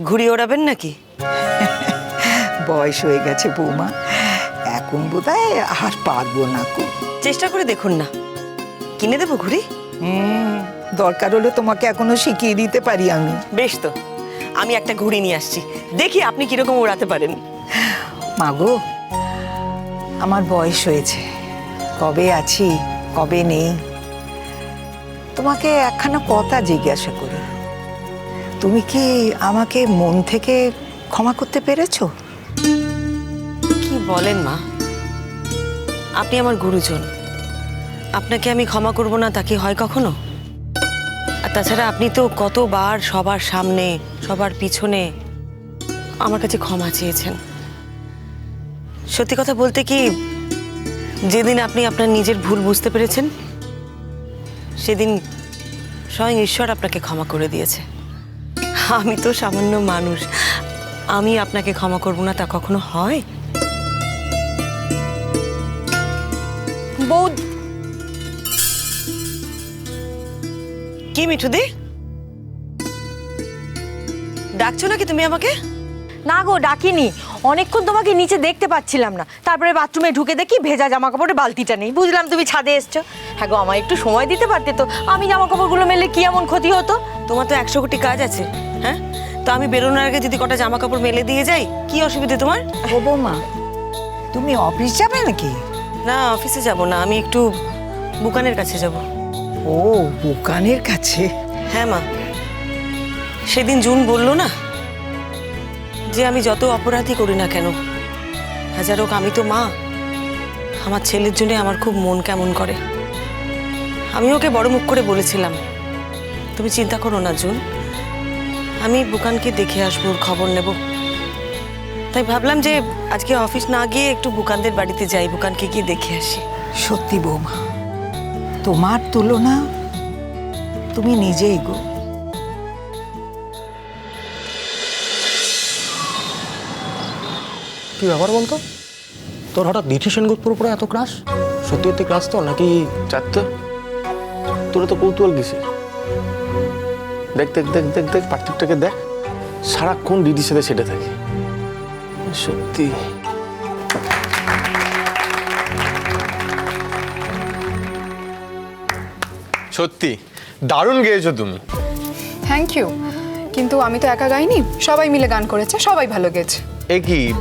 ঘুড়ি ওড়াবেন নাকি? বয়স হয়ে গেছে বৌমা। এখন বোধহয় আর পারব না কো চেষ্টা করে দেখুন না। কিনে দেবো ঘুড়ি? হুম, দরকার হলে তোমাকে এখনও শিখিয়ে দিতে পারি আমি। বেশ তো আমি একটা ঘুড়ি নিয়ে আসছি। দেখি আপনি কীরকম ওড়াতে পারেন। মাগো আমার বয়স হয়েছে। কবে আছি কবে নেই? তোমাকে একখানা কথা জিজ্ঞাসা করি। তুমি কি আমাকে মন থেকে ক্ষমা করতে পেরেছ? কি বলেন মা? আপনি আমার গুরুজন। আপনাকে আমি ক্ষমা করব না, তা কি হয় কখনো? আর তাছাড়া আপনি তো কতবার সবার সামনে, সবার পিছনে আমার কাছে ক্ষমা চেয়েছেন। সত্যি কথা বলতে কি, যেদিন আপনি আপনার নিজের ভুল বুঝতে পেরেছেন, সেদিন স্বয়ং ঈশ্বর আপনাকে ক্ষমা করে দিয়েছে। আমি তো সামান্য মানুষ। আমি আপনাকে ক্ষমা করব না তা কখনো হয়? বৌদ! কি মিঠুদি? ডাকছো নাকি তুমি আমাকে? না গো ডাকিনি। অনেকক্ষণ তোমাকে নিচে দেখতে পাচ্ছিলাম না। তারপরে বাথরুমে ঢুকে দেখি ভেজা জামা কাপড়ে বালতিটা নেই। বুঝলাম তুমি ছাদে এসছো। হ্যাঁ গো আমার একটু সময় দিতে পারতে তো। আমি জামা কাপড়গুলো মেলে কি এমন ক্ষতি হতো? তোমার তো একশো কোটি কাজ আছে। হ্যাঁ? তো আমি বেরোনোর আগে যদি কটা জামা কাপড় মেলে দিয়ে যাই কি অসুবিধে তোমার? ও বৌমা তুমি অফিস যাবে নাকি? না অফিসে যাব না আমি একটু বুকানের কাছে যাব। ও বুকানের কাছে? হ্যাঁ মা। সেদিন জুন বলল না যে আমি যত অপরাধী করি না কেন হাজার হোক আমি তো মা আমার ছেলের জন্য আমার খুব মন কেমন করে। আমি ওকে বড় মুখ করে বলেছিলাম তুমি চিন্তা করো না জুন। আমি বুকানকে দেখে আসব ওর খবর নেব। তাই ভাবলাম যে আজকে অফিস না গিয়ে একটু বুকানদের বাড়িতে যাই বুকানকে গিয়ে দেখে আসি। সত্যি বৌমা তোমার তুলনা তুমি নিজেই গো। কি ব্যাপার বলতো? তোর হঠাৎ দিঠি সেনগুপ্তর উপরে এত ক্রাশ সত্যি সত্যি ক্রাশ তো নাকি চারটা? তোরা তো কৌতূহল কিসে দেখ দেখ দেখ দেখ দেখ পার্থিবটাকে দেখ। সারাক্ষণ দিদির সাথে সেটে থাকে। সত্যি। সত্যি। দারুণ গেয়েছো তুমি। থ্যাংক ইউ কিন্তু আমি তো একা গাইনি সবাই মিলে গান করেছে সবাই ভালো গেয়েছে। এ কি?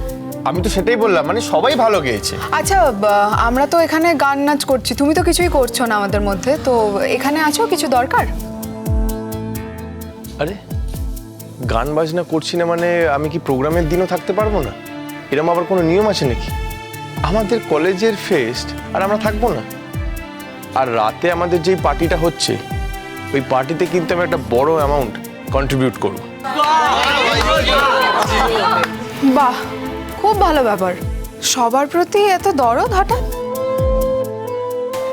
আমি তো সেটাই বললাম মানে সবাই ভালো গেয়েছে। আচ্ছা বা- আমরা তো এখানে গান নাচ করছি তুমি তো কিছুই করছ না আমাদের মধ্যে তো এখানে আছো কিছু দরকার? আরে, গান বাজনা করছি না মানে আমি কি প্রোগ্রামের দিনও থাকতে পারব না? এরম আবার কোনো নিয়ম আছে নাকি? আমাদের কলেজের ফেস্ট আর আমরা থাকব না। আর রাতে আমাদের যেই পার্টিটা হচ্ছে, ওই পার্টিতে কিন্তু আমি একটা বড় অ্যামাউন্ট কন্ট্রিবিউট করব। বাহ, খুব ভালো ব্যাপার। সবার প্রতি এত দরদ হঠাৎ?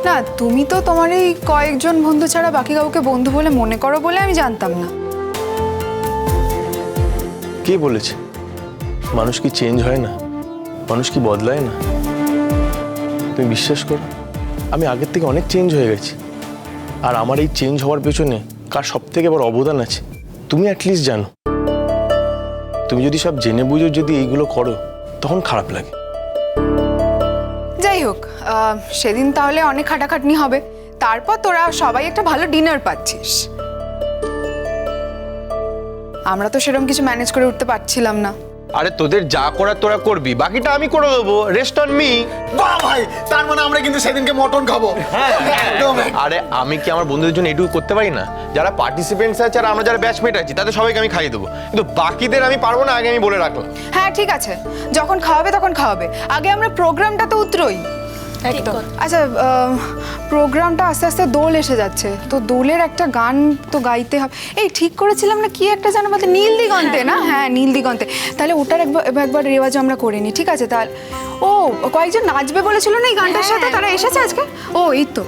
না, তুমি তো তোমার এই কয়েকজন বন্ধু ছাড়া বাকি কাউকে বন্ধু বলে মনে করো বলে আমি জানতাম না। কে বলেছে? মানুষ কি চেঞ্জ হয় না? মানুষ কি বদলায় না? তুমি বিশ্বাস করো, আমি আগের থেকে অনেক চেঞ্জ হয়ে গেছি। আর আমার এই চেঞ্জ হওয়ার পেছনে কার সব থেকে বড় অবদান আছে? তুমি অ্যাটলিস্ট জানো। তুমি যদি সব জেনে বুঝো যদি এইগুলো করো, তখন খারাপ লাগে। যাই হোক সেদিন তাহলে অনেক খাটাখাটনি হবে। তারপর তোরা সবাই একটা ভালো ডিনার পাচ্ছিস। আমরা তো সেরকম কিছু ম্যানেজ করে উঠতে পারছিলাম না। আরে তোদের যা করার তোরা করবি বাকিটা আমি করে দেবো। রেস্ট অন মি বাহ ভাই তার মানে আমরা কিন্তু সেদিনকে মটন খাব। একদম আরে আমি কি আমার বন্ধুদের জন্য এটুকু করতে পারি না? যারা পার্টিসিপেন্টস আছে আর আমরা যারা ব্যাচমেট আছি তাদের সবাইকে আমি খাইয়ে দেবো। কিন্তু বাকিদের আমি পারব না আগে আমি বলে রাখলাম। হ্যাঁ ঠিক আছে। যখন খাওয়াবে তখন খাওয়াবে। আগে আমরা প্রোগ্রামটা তো উতরোই। একদম। আচ্ছা প্রোগ্রামটা আস্তে আস্তে দোল এসে যাচ্ছে। তো দোলের একটা গান তো গাইতে হবে। এই ঠিক করেছিলাম না কি একটা জানো বলতে নীল দিগন্তে না? হ্যাঁ। নীল দিগন্তে। তাহলে ওটার একবার একবার রেওয়াজ আমরা করে নিই ঠিক আছে? তাহলে ও কয়েকজন নাচবে বলেছিল না এই গানটার সাথে? তারা এসেছে আজকে? ও এই তো।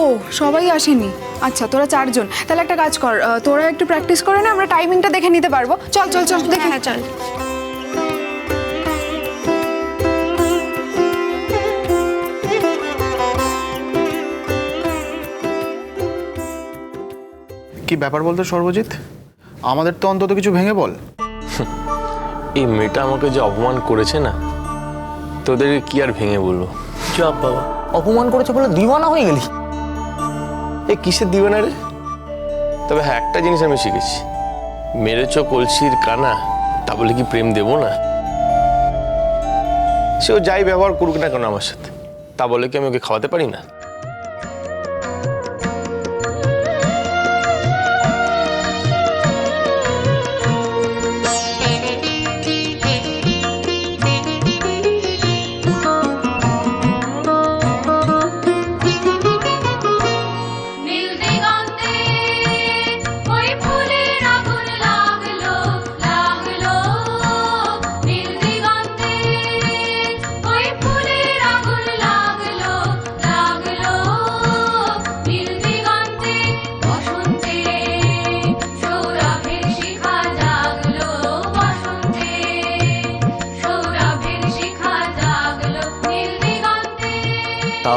ও সবাই আসেনি। আচ্ছা তোরা চারজন। তাহলে একটা কাজ কর তোরা একটু প্র্যাকটিস করে না আমরা টাইমিংটা দেখে নিতে পারব। চল চল চল দেখে। চল। কি ব্যাপার বলতো সর্বজিৎ? আমাদের তো অন্তত কিছু ভেঙে বল। এই মেয়েটা আমাকে যে অপমান করেছে না তোদেরকে কি আর ভেঙে বলব? চাপ বাবা অপমান করেছে বলে দিওয়ানা হয়ে গেলি। এ কিসের দিবে না রে? তবে হ্যাঁ একটা জিনিস আমি শিখেছি। মেরেছ কলসির কানা তা বলে কি প্রেম দেব না? সেও যাই ব্যবহার করুক না কেন আমার সাথে তা বলে কি আমি ওকে খাওয়াতে পারি না?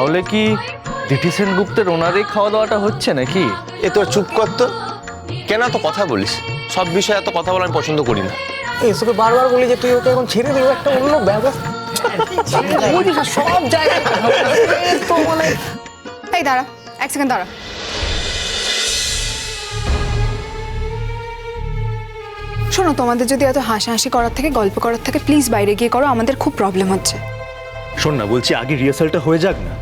তাহলে কি দিঠি সেনগুপ্তের ওনারই খাওয়া দাওয়াটা হচ্ছে নাকি? এ তোর চুপ কর তো। কেন এত কথা বলিস? সব বিষয়ে এত কথা বলা আমি পছন্দ করি না। তোকে বারবার বলি যে তুই ওকে এখন ছেড়ে দিবি একটা অন্য ব্যবস্থা। সব জায়গায় তো মানে এই দাঁড়া এক সেকেন্ড দাঁড়া। শোনো তোমাদের যদি এত হাসাহাসি করার থেকে গল্প করার থেকে প্লিজ বাইরে গিয়ে করো আমাদের খুব প্রবলেম হচ্ছে। শোন না বলছি আগে রিহার্সালটা হয়ে যাক না?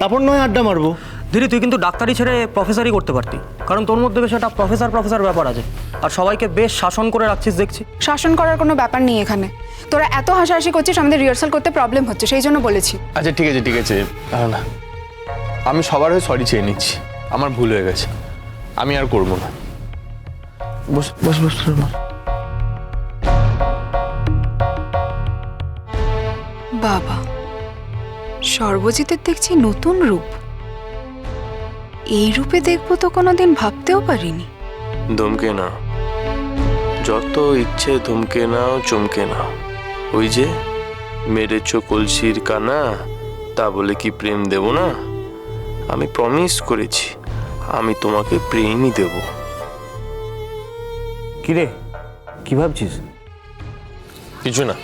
তারপর নয় আড্ডা মারবো। দিদি তুই কিন্তু ডাক্তারি ছেড়ে প্রফেসরই করতে পারতি। কারণ তোর মধ্যে বেশ একটা প্রফেসর প্রফেসর ব্যাপার আছে। আর সবাইকে বেশ শাসন করে রাখছিস দেখছি। শাসন করার কোনো ব্যাপার নেই এখানে। তোরা এত হাসাহাসি করছিস আমাদের রিহার্সাল করতে প্রবলেম হচ্ছে সেই জন্য বলেছি। আচ্ছা ঠিক আছে ঠিক আছে। না আমি সবার হয়ে সরি চেয়ে নিচ্ছি। আমার ভুল হয়ে গেছে। আমি আর করব না। বস বস বস। বাবা। সর্বজিতের দেখছি নতুন রূপ। এই রূপে দেখব তো কোনোদিন ভাবতেও পারিনি। ধমকে না যত ইচ্ছে ধমকে নাও চমকে নাও। ওই যে মেরেছ কলসির কানা তা বলে কি প্রেম দেব না? আমি প্রমিস করেছি আমি তোমাকে প্রেমই দেব। কিরে কি ভাবছিস? কিছু না।